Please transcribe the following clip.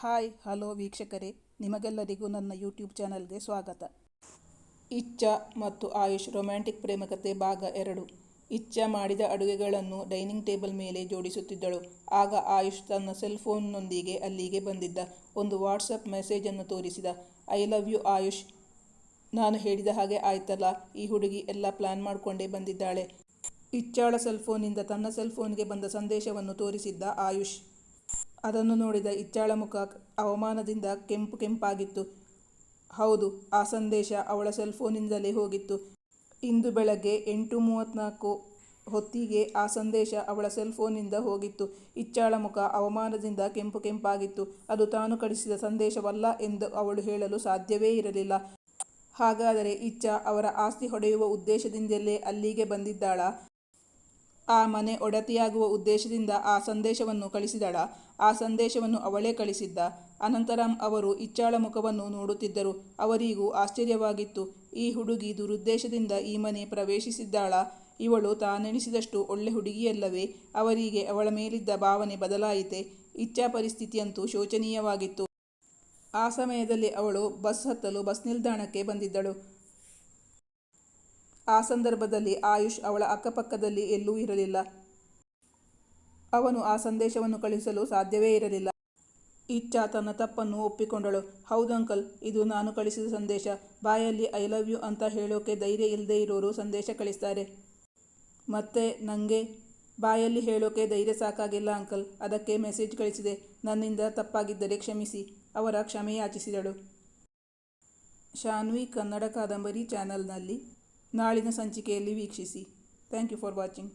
Hi, hello ವೀಕ್ಷಕರೇ, ನಿಮಗೆಲ್ಲರಿಗೂ ನನ್ನ ಯೂಟ್ಯೂಬ್ ಚಾನಲ್ಗೆ ಸ್ವಾಗತ. ಇಚ್ಛಾ ಮತ್ತು ಆಯುಷ್ ರೊಮ್ಯಾಂಟಿಕ್ ಪ್ರೇಮಕತೆ ಭಾಗ ಎರಡು. ಇಚ್ಛಾ ಮಾಡಿದ ಅಡುಗೆಗಳನ್ನು ಡೈನಿಂಗ್ ಟೇಬಲ್ ಮೇಲೆ ಜೋಡಿಸುತ್ತಿದ್ದಳು. ಆಗ ಆಯುಷ್ ತನ್ನ ಸೆಲ್ ಫೋನ್ನೊಂದಿಗೆ ಅಲ್ಲಿಗೆ ಬಂದಿದ್ದ. ಒಂದು ವಾಟ್ಸಪ್ ಮೆಸೇಜನ್ನು ತೋರಿಸಿದ. I love you Ayush. ನಾನು ಹೇಳಿದ ಹಾಗೆ ಆಯ್ತಲ್ಲ? ಈ ಹುಡುಗಿ ಎಲ್ಲ ಪ್ಲ್ಯಾನ್ ಮಾಡಿಕೊಂಡೇ ಬಂದಿದ್ದಾಳೆ. ಇಚ್ಛಾಳ ಸೆಲ್ ಫೋನಿಂದ ತನ್ನ ಸೆಲ್ಫೋನ್ಗೆ ಬಂದ ಸಂದೇಶವನ್ನು ತೋರಿಸಿದ್ದ ಆಯುಷ್. ಅದನ್ನು ನೋಡಿದ ಇಚ್ಚಾಳ ಮುಖ ಅವಮಾನದಿಂದ ಕೆಂಪು ಕೆಂಪಾಗಿತ್ತು. ಹೌದು, ಆ ಸಂದೇಶ ಅವಳ ಸೆಲ್ಫೋನಿಂದಲೇ ಹೋಗಿತ್ತು. ಇಂದು ಬೆಳಗ್ಗೆ ಎಂಟು ಮೂವತ್ತ್ನಾಲ್ಕು ಹೊತ್ತಿಗೆ ಆ ಸಂದೇಶ ಅವಳ ಸೆಲ್ಫೋನಿಂದ ಹೋಗಿತ್ತು. ಇಚ್ಚಾಳ ಮುಖ ಅವಮಾನದಿಂದ ಕೆಂಪು ಕೆಂಪಾಗಿತ್ತು. ಅದು ತಾನು ಕಳಿಸಿದ ಸಂದೇಶವಲ್ಲ ಎಂದು ಅವಳು ಹೇಳಲು ಸಾಧ್ಯವೇ ಇರಲಿಲ್ಲ. ಹಾಗಾದರೆ ಇಚ್ಛಾ ಅವರ ಆಸ್ತಿ ಹೊಡೆಯುವ ಉದ್ದೇಶದಿಂದಲೇ ಅಲ್ಲಿಗೆ ಬಂದಿದ್ದಾಳ? ಆ ಮನೆ ಒಡತಿಯಾಗುವ ಉದ್ದೇಶದಿಂದ ಆ ಸಂದೇಶವನ್ನು ಕಳಿಸಿದಳ. ಆ ಸಂದೇಶವನ್ನು ಅವಳೇ ಕಳಿಸಿದ್ದ. ಅನಂತರಂ ಅವರು ಇಚ್ಛಾಳ ಮುಖವನ್ನು ನೋಡುತ್ತಿದ್ದರು. ಅವರಿಗೂ ಆಶ್ಚರ್ಯವಾಗಿತ್ತು. ಈ ಹುಡುಗಿ ದುರುದ್ದೇಶದಿಂದ ಈ ಮನೆ ಪ್ರವೇಶಿಸಿದ್ದಾಳ. ಇವಳು ತಾನೆಣಿಸಿದಷ್ಟು ಒಳ್ಳೆ ಹುಡುಗಿಯಲ್ಲವೇ. ಅವರಿಗೆ ಅವಳ ಮೇಲಿದ್ದ ಭಾವನೆ ಬದಲಾಯಿತೆ. ಇಚ್ಛಾ ಪರಿಸ್ಥಿತಿಯಂತೂ ಶೋಚನೀಯವಾಗಿತ್ತು. ಆ ಸಮಯದಲ್ಲಿ ಅವಳು ಬಸ್ ಹತ್ತಲು ಬಸ್ ನಿಲ್ದಾಣಕ್ಕೆ ಬಂದಿದ್ದಳು. ಆ ಸಂದರ್ಭದಲ್ಲಿ ಆಯುಷ್ ಅವಳ ಅಕ್ಕಪಕ್ಕದಲ್ಲಿ ಎಲ್ಲೂ ಇರಲಿಲ್ಲ. ಅವನು ಆ ಸಂದೇಶವನ್ನು ಕಳಿಸಲು ಸಾಧ್ಯವೇ ಇರಲಿಲ್ಲ. ಇಚ್ಛಾ ತನ್ನ ತಪ್ಪನ್ನು ಒಪ್ಪಿಕೊಂಡಳು. ಹೌದು ಅಂಕಲ್, ಇದು ನಾನು ಕಳಿಸಿದ ಸಂದೇಶ. ಬಾಯಲ್ಲಿ ಐ ಲವ್ ಯು ಅಂತ ಹೇಳೋಕೆ ಧೈರ್ಯ ಇಲ್ಲದೆ ಇರೋರು ಸಂದೇಶ ಕಳಿಸ್ತಾರೆ. ಮತ್ತೆ ನನಗೆ ಬಾಯಲ್ಲಿ ಹೇಳೋಕೆ ಧೈರ್ಯ ಸಾಕಾಗಿಲ್ಲ ಅಂಕಲ್. ಅದಕ್ಕೆ ಮೆಸೇಜ್ ಕಳಿಸಿದೆ. ನನ್ನಿಂದ ತಪ್ಪಾಗಿದ್ದರೆ ಕ್ಷಮಿಸಿ. ಅವರ ಕ್ಷಮೆಯಾಚಿಸಿದಳು ಶಾನ್ವಿ ಕನ್ನಡ ಕಾದಂಬರಿ ಚಾನಲ್ನಲ್ಲಿ ನಾಳಿನ ಸಂಚಿಕೆಯಲ್ಲಿ ವೀಕ್ಷಿಸಿ. Thank you for watching